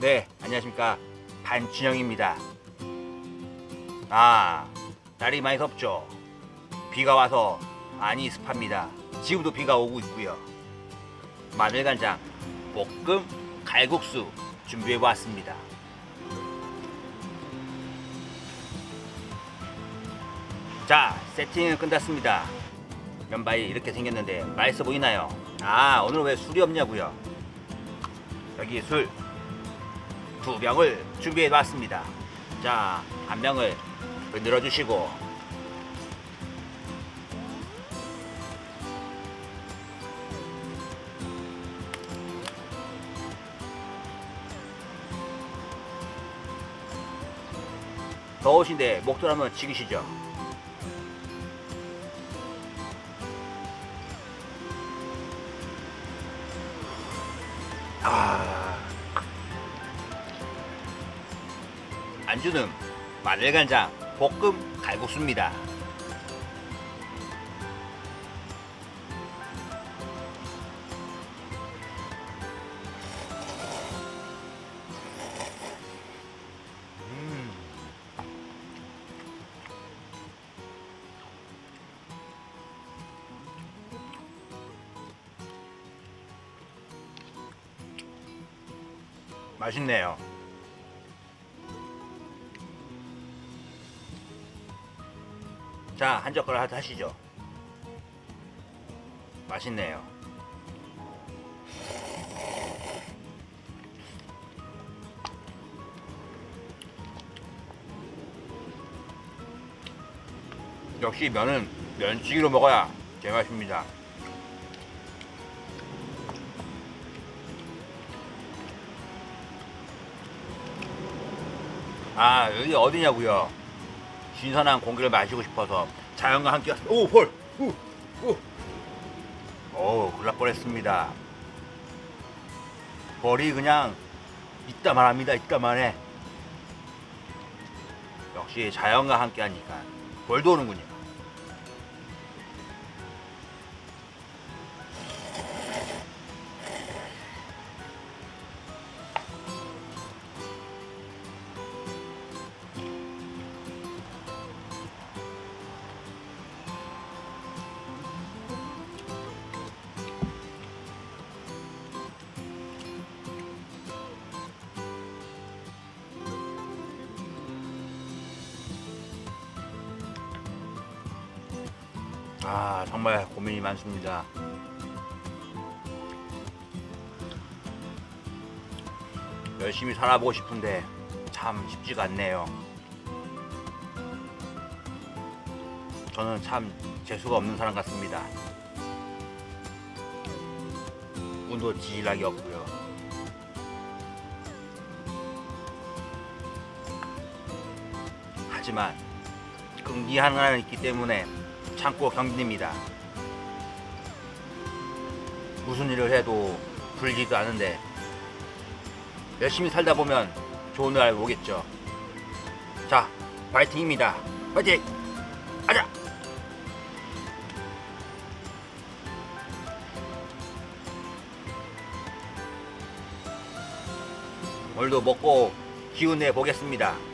네, 안녕하십니까. 반준영입니다. 아, 날이 많이 덥죠? 비가 와서 많이 습합니다. 지금도 비가 오고 있고요. 마늘간장, 볶음, 갈국수 준비해 보았습니다. 자, 세팅은 끝났습니다. 면발이 이렇게 생겼는데 맛있어 보이나요? 아, 오늘 왜 술이 없냐고요? 여기 술 두 병을 준비해 놨습니다. 자, 한 병을 흔들어 주시고 더우신데 한번 지기시죠. 안주는 마늘간장, 볶음, 갈국수입니다. 음. 맛있네요. 자, 한 젓가락 하시죠. 맛있네요. 역시 면은 면치기로 먹어야 제맛입니다. 아, 여기 어디냐고요? 신선한 공기를 마시고 싶어서 자연과 함께 왔습니다. 오, 볼! 우! 우! 오, 큰일 날 뻔했습니다. 벌이 그냥 있다만 합니다. 있다만 해. 역시 자연과 함께 하니까 벌도 오는군요. 아, 정말 고민이 많습니다. 열심히 살아보고 싶은데 참 쉽지가 않네요. 저는 참 재수가 없는 사람 같습니다. 운도 지질하게 없고요. 하지만 끈기 하나는 있기 때문에 참고 견딥니다. 무슨 일을 해도 불리지도 않은데 열심히 살다 보면 좋은 날 오겠죠. 자, 파이팅입니다. 파이팅! 가자! 오늘도 먹고 기운 내 보겠습니다.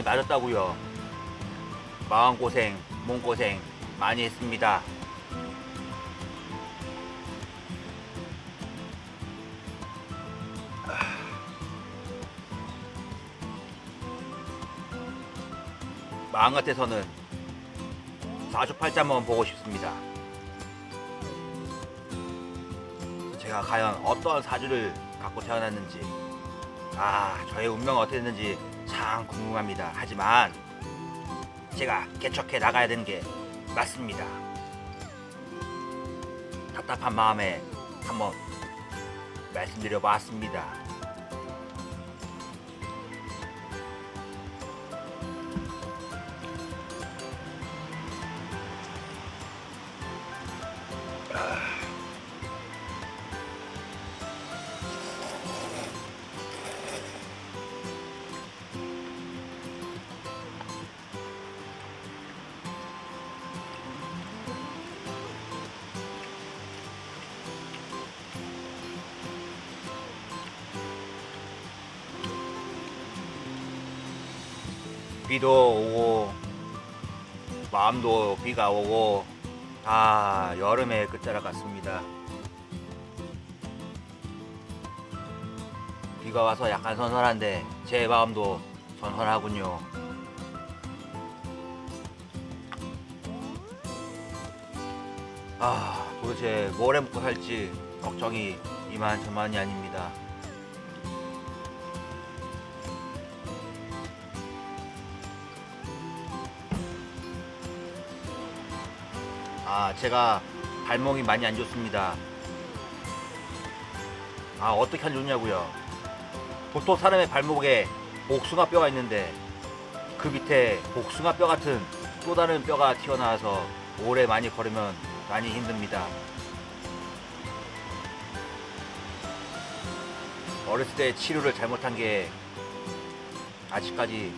많이 맞았다고요. 마음고생, 몸고생 많이 했습니다. 마음 같아서는 사주팔자 한번 보고 싶습니다. 제가 과연 어떤 사주를 갖고 태어났는지, 아, 저의 운명은 어떻게 됐는지 참 궁금합니다. 하지만 제가 개척해 나가야 되는 게 맞습니다. 답답한 마음에 한번 말씀드려 봤습니다. 비도 오고 마음도 비가 오고 아 여름의 끝자락 같습니다. 비가 와서 약간 선선한데 제 마음도 선선하군요. 아 도대체 뭘 해먹고 살지 걱정이 이만저만이 아닙니다. 아 제가 발목이 많이 안 좋습니다. 아 어떻게 하면 좋냐고요? 보통 사람의 발목에 복숭아 뼈가 있는데 그 밑에 복숭아 뼈 같은 또 다른 뼈가 튀어나와서 오래 많이 걸으면 많이 힘듭니다. 어렸을 때 치료를 잘못한 게 아직까지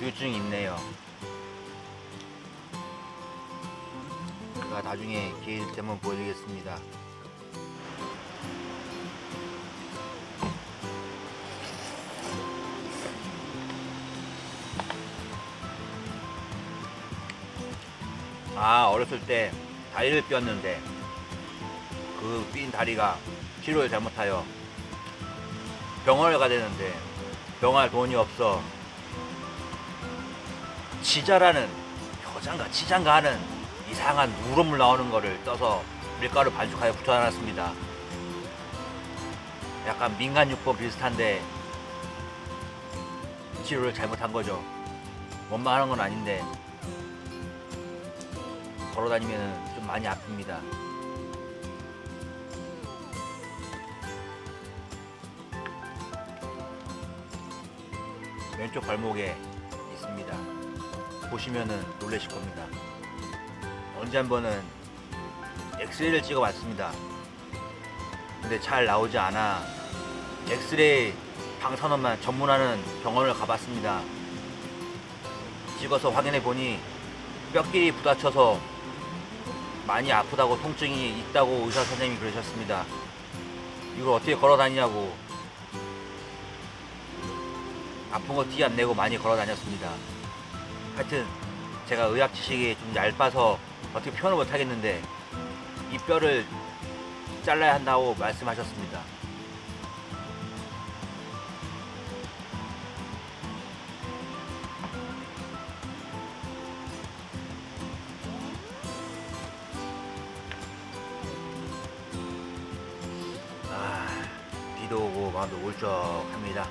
후유증이 있네요. 제가 나중에 기회 될 때만 보여드리겠습니다. 아 어렸을 때 다리를 삐었는데 그삔 다리가 치료를 잘못하여 병원을 가야 되는데 병원할 돈이 없어 치자라는 효장가 치장가 하는 이상한 누런물 나오는 거를 떠서 밀가루 반죽하여 붙여놨습니다 약간 민간요법 비슷한데 치료를 잘못한 거죠 원망하는 건 아닌데 걸어다니면 좀 많이 아픕니다. 왼쪽 발목에 있습니다. 보시면은 놀라실 겁니다. 언제 한 번은 엑스레이를 찍어봤습니다. 근데 잘 나오지 않아 엑스레이 방사선만 전문하는 병원을 가봤습니다. 찍어서 확인해 보니 뼈끼리 부딪혀서 많이 아프다고 통증이 있다고 의사 선생님이 그러셨습니다. 이걸 어떻게 걸어 다니냐고 아픈 거 티 안 내고 많이 걸어 다녔습니다. 하여튼 제가 의학 지식이 좀 얇아서 어떻게 표현을 못 하겠는데 이 뼈를 잘라야 한다고 말씀하셨습니다. 아, 비도 오고 마음도 울적합니다.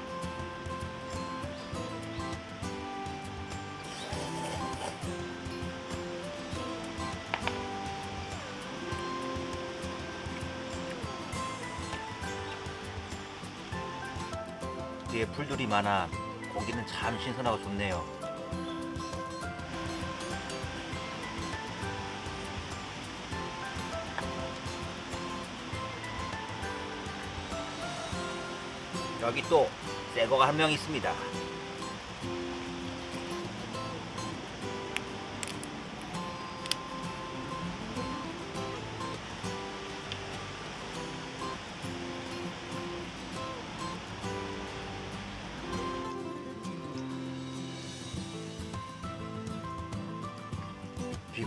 뒤에 풀들이 많아 공기는 참 신선하고 좋네요. 여기 또 새거가 한 명 있습니다.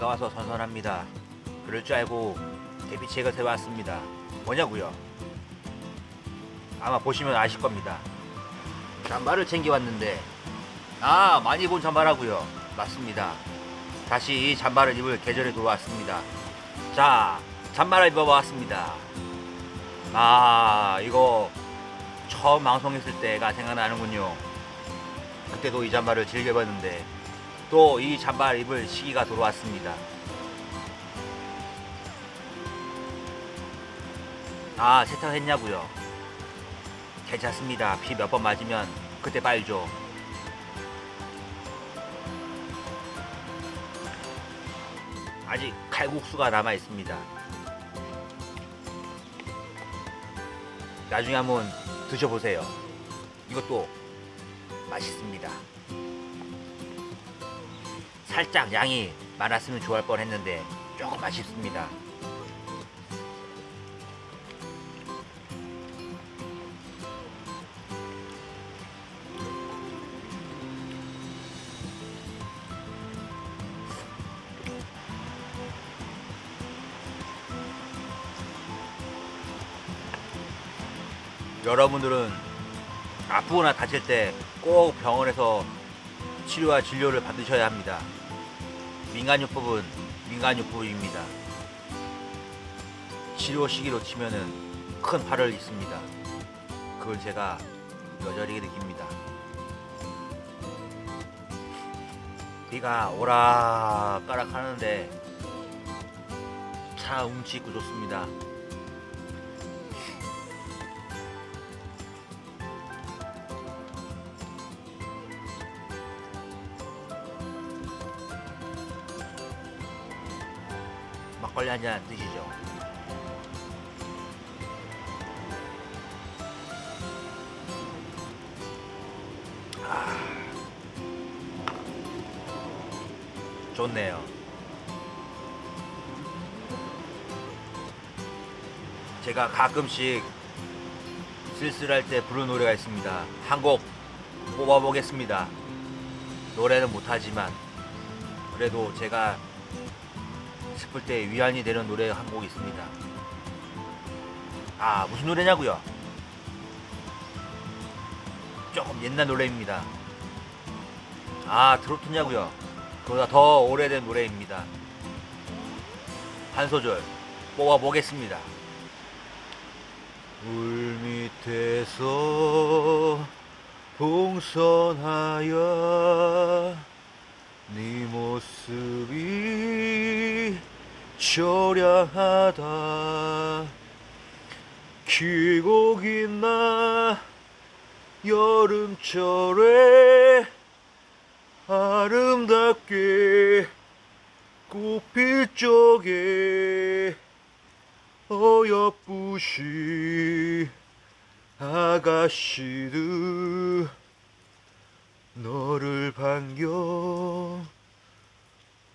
비가 와서 선선합니다. 그럴 줄 알고 대비책을 세워왔습니다. 뭐냐고요? 아마 보시면 아실 겁니다. 잠바를 챙겨왔는데 아 많이 본 잠바라고요. 맞습니다. 다시 이 잠바를 입을 계절에 돌아왔습니다. 자 잠바를 입어봤습니다. 아 이거 처음 방송했을 때가 생각나는군요. 그때도 이 잠바를 즐겨봤는데 또 이 잠바를 입을 시기가 돌아왔습니다. 아 세탁했냐고요? 괜찮습니다. 비 몇 번 맞으면 그때 빨죠. 아직 칼국수가 남아 있습니다. 나중에 한번 드셔보세요. 이것도 맛있습니다. 살짝 양이 많았으면 좋아할 뻔 했는데 조금 아쉽습니다. 여러분들은 아프거나 다칠 때 꼭 병원에서 치료와 진료를 받으셔야 합니다. 민간요법은 민간요법입니다. 치료 시기로 치면은 큰 화를 입습니다. 그걸 제가 여전히 느낍니다. 비가 오락가락 하는데 차 있고 좋습니다. 막걸리 한 잔 드시죠. 좋네요. 제가 가끔씩 쓸쓸할 때 부르는 노래가 있습니다. 한 곡 뽑아보겠습니다. 노래는 못하지만 그래도 제가 슬플 때 위안이 되는 노래 한곡 있습니다. 아 무슨 노래냐고요? 조금 옛날 노래입니다. 아 트로트냐고요? 그보다 더 오래된 노래입니다. 한 소절 뽑아보겠습니다. 물 밑에서 동선하여 네 모습이 초량하다. 길고 긴 나 여름철에 아름답게 꽃필 적에 어여쁘시 아가씨들 너를 반겨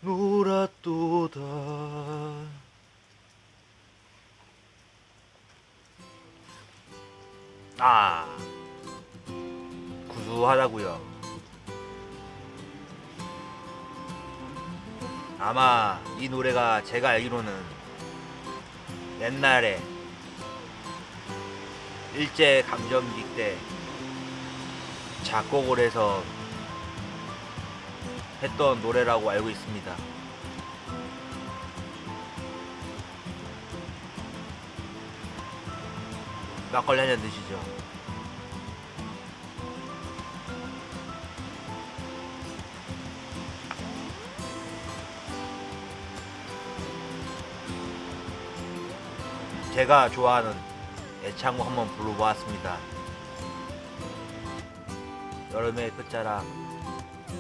놀았도다. 아 구수하다고요. 아마 이 노래가 제가 알기로는 옛날에 일제 강점기 때 작곡을 해서 했던 노래라고 알고 있습니다. 막걸리 한잔 드시죠. 제가 좋아하는 애창곡 한번 불러보았습니다. 여름의 끝자락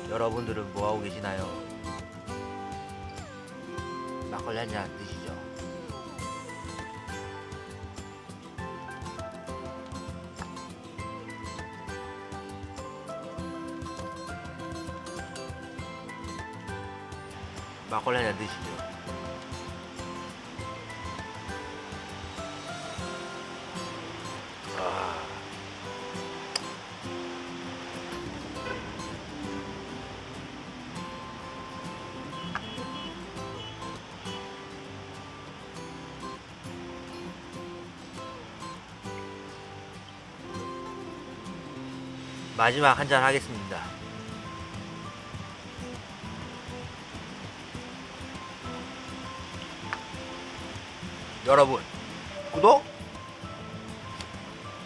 여러분들은 뭐하고 계시나요? 막걸리 한잔 드시죠. 막걸리 한잔 드시죠. 마지막 한 잔 하겠습니다. 여러분, 구독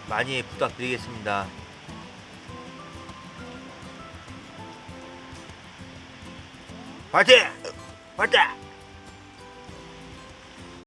많이 부탁드리겠습니다. 파이팅! 파이팅!